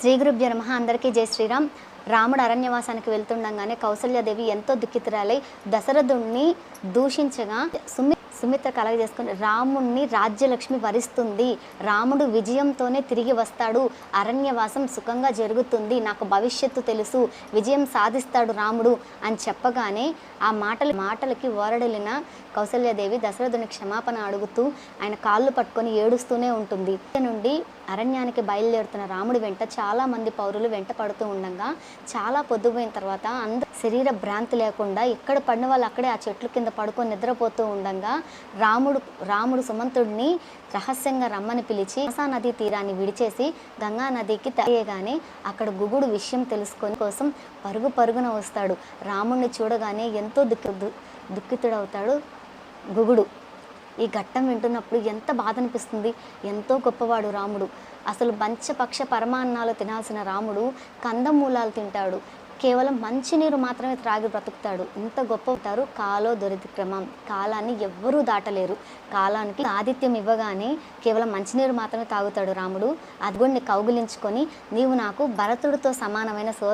శ్రీ గురుభ్యో నమ. అందరికీ జై శ్రీరామ్. రాముడు అరణ్యవాసానికి వెళ్తుండగానే కౌసల్యాదేవి ఎంతో దుఃఖితురాలై దశరథుణ్ణి దూషించగా సుమి సుమిత్ర కలగ చేసుకుని రాముణ్ణి రాజ్యలక్ష్మి వరిస్తుంది. రాముడు విజయంతోనే తిరిగి వస్తాడు. అరణ్యవాసం సుఖంగా జరుగుతుంది. నాకు భవిష్యత్తు తెలుసు. విజయం సాధిస్తాడు రాముడు అని చెప్పగానే ఆ మాటలు మాటలకి ఓరడలిన కౌసల్యదేవి దశరథుని క్షమాపణ అడుగుతూ ఆయన కాళ్ళు పట్టుకొని ఏడుస్తూనే ఉంటుంది. ఇక్కడి నుండి అరణ్యానికి బయలుదేరుతున్న రాముడి వెంట చాలా మంది పౌరులు వెంట పడుతూ ఉండగా చాలా పొద్దుపోయిన తర్వాత అంద శరీర భ్రాంతి లేకుండా ఎక్కడ పడిన వాళ్ళు అక్కడే ఆ చెట్ల కింద పడుకొని నిద్రపోతూ ఉండగా రాముడు రాముడు సుమంతుడిని రహస్యంగా రమ్మని పిలిచి మసా నదీ తీరాన్ని విడిచేసి గంగా నదికి తెలియగానే అక్కడ గుగుడు విషయం తెలుసుకొని కోసం పరుగు పరుగున వస్తాడు. రాముడిని చూడగానే ఎంతో దుఃఖ దుఃఖితుడవుతాడు గుగుడు. ఈ ఘట్టం వింటున్నప్పుడు ఎంత బాధ అనిపిస్తుంది ఎంతో గొప్పవాడు రాముడు. అసలు పంచపక్ష పరమాన్నాలు తినాల్సిన రాముడు కందమూలాలు తింటాడు. కేవలం మంచినీరు మాత్రమే త్రాగి బ్రతుకుతాడు. ఇంత గొప్ప అవుతారు కాలో దురితిక్రమం కాలాన్ని ఎవ్వరూ దాటలేరు. కాలానికి ఆదిత్యం ఇవ్వగానే కేవలం మంచినీరు మాత్రమే తాగుతాడు రాముడు. అదిగోడిని కౌగులించుకొని నీవు నాకు భరతుడితో సమానమైన సో